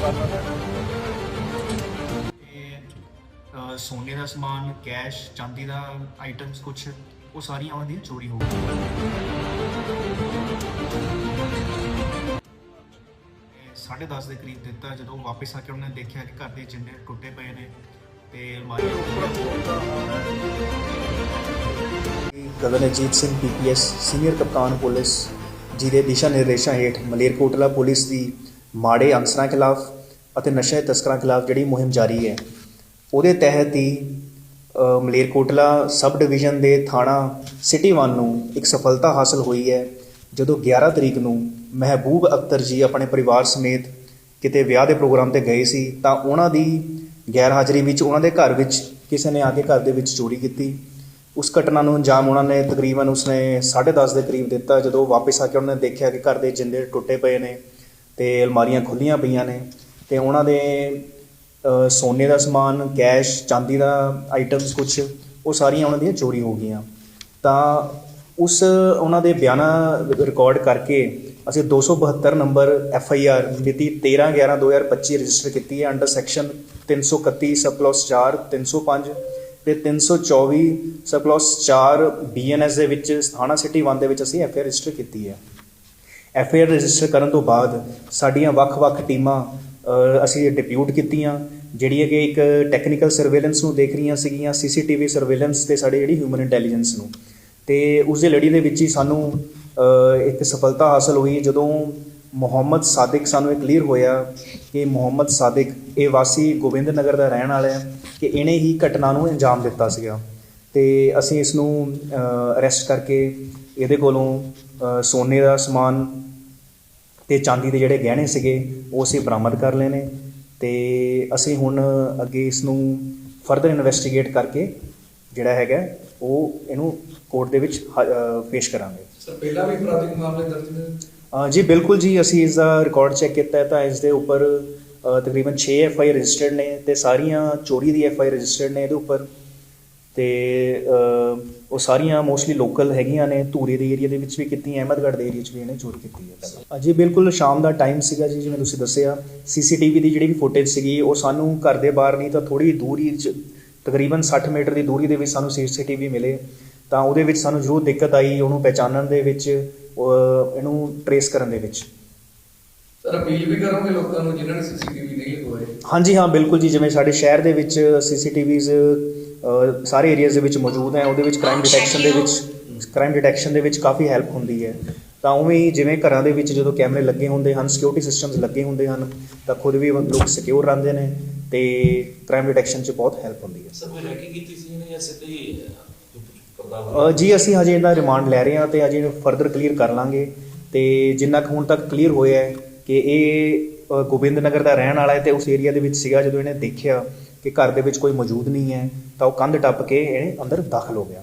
ਤੇ ਸੋਨੇ ਦਾ ਸਮਾਨ ਕੈਸ਼ ਚਾਂਦੀ ਦਾ ਆਈਟਮਸ ਕੁਝ ਉਹ ਸਾਰੀਆਂ ਉਹਨਾਂ ਦੀਆਂ ਚੋਰੀ ਹੋ ਗਈਆਂ। ਤੇ ਸਾਢੇ ਦਸ ਦੇ ਕਰੀਬ ਦਿੱਤਾ, ਜਦੋਂ ਵਾਪਸ ਆ ਕੇ ਉਹਨਾਂ ਨੇ ਦੇਖਿਆ ਕਿ ਘਰ ਦੇ ਜਿੰਨੇ ਟੁੱਟੇ ਪਏ ਨੇ ਤੇ ਗਗਨ ਅਜੀਤ ਸਿੰਘ ਪੀਪੀਐਸ ਸੀਨੀਅਰ ਕਪਤਾਨ ਪੁਲਿਸ ਜਿਹਦੇ ਦਿਸ਼ਾ ਨਿਰਦੇਸ਼ਾਂ ਹੇਠ ਮਲੇਰਕੋਟਲਾ ਪੁਲਿਸ ਦੀ ਮਾੜੇ ਅਨਸਰਾਂ ਖਿਲਾਫ ਅਤੇ ਨਸ਼ੇ ਤਸਕਰਾਂ ਖਿਲਾਫ ਜਿਹੜੀ ਮੁਹਿੰਮ ਜਾਰੀ ਹੈ, ਉਹਦੇ ਤਹਿਤ ਹੀ ਮਲੇਰਕੋਟਲਾ ਸਬ ਡਿਵੀਜ਼ਨ ਦੇ ਥਾਣਾ ਸਿਟੀ 1 ਨੂੰ ਇੱਕ ਸਫਲਤਾ ਹਾਸਲ ਹੋਈ ਹੈ, ਜਦੋਂ 11 ਤਰੀਕ ਨੂੰ ਮਹਿਬੂਬ ਅਖਤਰ ਜੀ ਆਪਣੇ ਪਰਿਵਾਰ ਸਮੇਤ ਕਿਤੇ ਵਿਆਹ ਦੇ ਪ੍ਰੋਗਰਾਮ ਤੇ ਗਏ ਸੀ, ਤਾਂ ਉਹਨਾਂ ਦੀ ਗੈਰ ਹਾਜ਼ਰੀ ਵਿੱਚ, ਉਹਨਾਂ ਦੇ ਘਰ ਵਿੱਚ ਕਿਸੇ ਨੇ ਆ ਕੇ ਘਰ ਦੇ ਵਿੱਚ ਚੋਰੀ ਕੀਤੀ। ਉਸ ਘਟਨਾ ਨੂੰ ਅੰਜਾਮ ਉਹਨਾਂ ਨੇ ਤਕਰੀਬਨ ਉਸਨੇ 10:30 ਦੇ ਕਰੀਬ ਦਿੱਤਾ, ਜਦੋਂ ਵਾਪਸ ਆ ਕੇ ਉਹਨਾਂ ਨੇ ਦੇਖਿਆ ਕਿ ਘਰ ਦੇ ਜਿੰਦੇ ਟੁੱਟੇ ਪਏ ਨੇ। ਤੇ ਅਲਮਾਰੀਆਂ ਖੁੱਲੀਆਂ ਪਈਆਂ ਨੇ ਤੇ ਉਹਨਾਂ ਦੇ ਸੋਨੇ ਦਾ ਸਮਾਨ, ਕੈਸ਼, ਚਾਂਦੀ ਦਾ ਆਈਟਮਸ ਕੁਝ ਉਹ ਸਾਰੀਆਂ ਉਹਨਾਂ ਦੀਆਂ ਚੋਰੀ ਹੋ ਗਈਆਂ। ਤਾਂ ਉਸ ਉਹਨਾਂ ਦੇ ਬਿਆਨਾਂ ਰਿਕਾਰਡ ਕਰਕੇ ਅਸੀਂ 272 ਨੰਬਰ ਐਫ ਆਈ ਆਰ ਮਿਤੀ 13/11/2025 ਰਜਿਸਟਰ ਕੀਤੀ ਹੈ ਅੰਡਰ ਸੈਕਸ਼ਨ 331 ਸਬ ਕਲਾਸ 4 305 ਤੇ 324 ਸਬ ਕਲਾਸ 4 ਬੀਐਨਐਸ ਦੇ ਵਿੱਚ, ਥਾਣਾ ਸਿਟੀ 1 ਦੇ ਵਿੱਚ ਅਸੀਂ ਐਫ ਆਈ ਆਰ ਰਜਿਸਟਰ ਕੀਤੀ ਹੈ। ਐਫ ਆਈ ਆਰ ਰਜਿਸਟਰ ਕਰਨ ਤੋਂ ਬਾਅਦ ਸਾਡੀਆਂ ਵੱਖ-ਵੱਖ ਟੀਮਾਂ ਅਸੀਂ ਡਿਪਿਊਟ ਕੀਤੀਆਂ ਜਿਹੜੀਆਂ ਕਿ ਇੱਕ ਟੈਕਨੀਕਲ ਸਰਵੇਲੈਂਸ ਨੂੰ ਦੇਖ ਰਹੀਆਂ ਸੀਗੀਆਂ ਸੀਸੀਟੀਵੀ ਸਰਵੇਲੈਂਸ ਤੇ ਸਾਡੇ ਜਿਹੜੀ ਹਿਊਮਨ ਇੰਟੈਲੀਜੈਂਸ ਨੂੰ। ਤੇ ਉਸ ਦੇ ਲੜੀ ਦੇ ਵਿੱਚ ਹੀ ਸਾਨੂੰ ਇੱਕ ਸਫਲਤਾ ਹਾਸਲ ਹੋਈ ਜਦੋਂ ਮੁਹੰਮਦ ਸਾਦਿਕ ਸਾਨੂੰ ਇਹ ਕਲੀਅਰ ਹੋਇਆ ਕਿ ਮੁਹੰਮਦ ਸਾਦਿਕ ਇਹ ਵਾਸੀ ਗੋਬਿੰਦ ਨਗਰ ਦਾ ਰਹਿਣ ਵਾਲਾ ਹੈ ਕਿ ਇਹਨੇ ਹੀ ਘਟਨਾ ਨੂੰ ਅੰਜਾਮ ਦਿੱਤਾ ਸੀਗਾ। ਤੇ ਅਸੀਂ ਇਸ ਨੂੰ ਅਰੈਸਟ ਕਰਕੇ ਇਹਦੇ ਕੋਲੋਂ ਸੋਨੇ ਦਾ ਸਮਾਨ ਤੇ ਚਾਂਦੀ ਦੇ ਜਿਹੜੇ ਗਹਿਣੇ ਸੀਗੇ ਉਹ ਅਸੀਂ ਬਰਾਮਦ ਕਰ ਲਏ ਨੇ ਤੇ ਅਸੀਂ ਹੁਣ ਅੱਗੇ ਇਸ ਨੂੰ ਫਰਦਰ ਇਨਵੈਸਟੀਗੇਟ ਕਰਕੇ ਜਿਹੜਾ ਹੈਗਾ ਉਹ ਇਹਨੂੰ ਕੋਰਟ ਦੇ ਵਿੱਚ ਪੇਸ਼ ਕਰਾਂਗੇ। ਸਰ ਪਹਿਲਾਂ ਵੀ ਅਪਰਾਧਿਕ ਮਾਮਲੇ ਦਰਜ ਨੇ? ਜੀ ਬਿਲਕੁਲ ਜੀ ਅਸੀਂ ਇਸ ਦਾ ਰਿਕਾਰਡ ਚੈੱਕ ਕੀਤਾ ਹੈ ਤਾਂ ਇਸ ਦੇ ਉੱਪਰ ਤਕਰੀਬਨ 6 ਐਫ ਆਈ ਰਜਿਸਟਰਡ ਨੇ ਤੇ ਸਾਰੀਆਂ ਚੋਰੀ ਦੀ ਐਫ ਆਈ ਰਜਿਸਟਰਡ ਨੇ ਇਹਦੇ ਉੱਪਰ। ਤੇ ਉਹ ਸਾਰੀਆਂ ਮੋਸਟਲੀ ਲੋਕਲ ਹੈਗੀਆਂ ਨੇ, ਧੂਰੀ ਦੇ ਏਰੀਆ ਦੇ ਵਿੱਚ ਵੀ ਕੀਤੀਆਂ, ਅਹਿਮਦਗੜ੍ਹ ਦੇ ਏਰੀਆ 'ਚ ਵੀ ਇਹਨੇ ਚੋਰੀ ਕੀਤੀ ਹੈ ਪਹਿਲਾਂ। ਬਿਲਕੁਲ ਸ਼ਾਮ ਦਾ ਟਾਈਮ ਸੀਗਾ ਜੀ, ਜਿਵੇਂ ਤੁਸੀਂ ਦੱਸਿਆ ਸੀਸੀਟੀਵੀ ਦੀ ਜਿਹੜੀ ਵੀ ਫੁਟੇਜ ਸੀਗੀ, ਉਹ ਸਾਨੂੰ ਘਰ ਦੇ ਬਾਹਰ ਨਹੀਂ, ਤਾਂ ਥੋੜੀ ਦੂਰੀ 'ਚ, ਤਕਰੀਬਨ 60 ਮੀਟਰ ਦੀ ਦੂਰੀ ਦੇ ਵਿੱਚ ਸਾਨੂੰ ਸੀਸੀਟੀਵੀ ਮਿਲੇ ਤਾਂ ਉਹਦੇ ਵਿੱਚ ਸਾਨੂੰ ਜ਼ਰੂਰ ਦਿੱਕਤ ਆਈ ਉਹਨੂੰ ਪਹਿਚਾਨਣ ਦੇ ਵਿੱਚ ਇਹਨੂੰ ਟਰੇਸ ਕਰਨ ਦੇ ਵਿੱਚ ਸਰ, ਅਪੀਲ ਵੀ ਕਰੋਗੇ ਲੋਕਾਂ ਨੂੰ, ਜਿਨ੍ਹਾਂ ਨੇ ਸੀਸੀਟੀਵੀ ਹਾਂਜੀ ਹਾਂ ਬਿਲਕੁਲ ਜੀ ਜਿਵੇਂ ਸਾਡੇ ਸ਼ਹਿਰ ਦੇ ਵਿੱਚ ਸੀਸੀਟੀਵੀਜ਼ ਸਾਰੇ ਏਰੀਆਜ਼ ਦੇ ਵਿੱਚ ਮੌਜੂਦ ਹੈ ਉਹਦੇ ਵਿੱਚ ਕ੍ਰਾਈਮ ਡਿਟੈਕਸ਼ਨ ਦੇ ਵਿੱਚ ਕ੍ਰਾਈਮ ਡਿਟੈਕਸ਼ਨ ਦੇ ਵਿੱਚ ਕਾਫੀ ਹੈਲਪ ਹੁੰਦੀ ਹੈ। ਤਾਂ ਉਵੇਂ ਹੀ ਜਿਵੇਂ ਘਰਾਂ ਦੇ ਵਿੱਚ ਜਦੋਂ ਕੈਮਰੇ ਲੱਗੇ ਹੁੰਦੇ ਹਨ ਸਿਕਿਉਰਿਟੀ ਸਿਸਟਮਸ ਲੱਗੇ ਹੁੰਦੇ ਹਨ ਤਾਂ ਖੁਦ ਵੀ ਲੋਕ ਸਿਕਿਉਰ ਰਹਿੰਦੇ ਨੇ ਤੇ ਕ੍ਰਾਈਮ ਡਿਟੈਕਸ਼ਨ 'ਚ ਬਹੁਤ ਹੈਲਪ ਹੁੰਦੀ ਹੈ। ਸਰ ਕੋਈ ਰੈਕੀ ਕੀਤੀ ਸੀ ਇਹਨੇ ਜਾਂ ਸਿੱਧੇ ਜੀ ਅਸੀਂ ਹਜੇ ਇਹਦਾ ਰਿਮਾਂਡ ਲੈ ਰਹੇ ਹਾਂ ਤੇ ਅਜੇ ਫਰਦਰ ਕਲੀਅਰ ਕਰ ਲਾਂਗੇ ਤੇ ਜਿੰਨਾ ਕੁ ਹੁਣ ਤੱਕ ਕਲੀਅਰ ਹੋਇਆ ਹੈ ਕਿ ਇਹ ਗੋਬਿੰਦ ਨਗਰ ਦਾ ਰਹਿਣ ਵਾਲਾ ਹੈ ਤੇ ਉਸ ਏਰੀਆ ਦੇ ਵਿੱਚ ਸੀਗਾ ਜਦੋਂ ਇਹਨੇ ਦੇਖਿਆ ਕਿ ਘਰ ਦੇ ਵਿੱਚ ਕੋਈ ਮੌਜੂਦ ਨਹੀਂ ਹੈ, ਤਾਂ ਉਹ ਕੰਧ ਟੱਪ ਕੇ ਇਹ ਅੰਦਰ ਦਾਖਲ ਹੋ ਗਿਆ।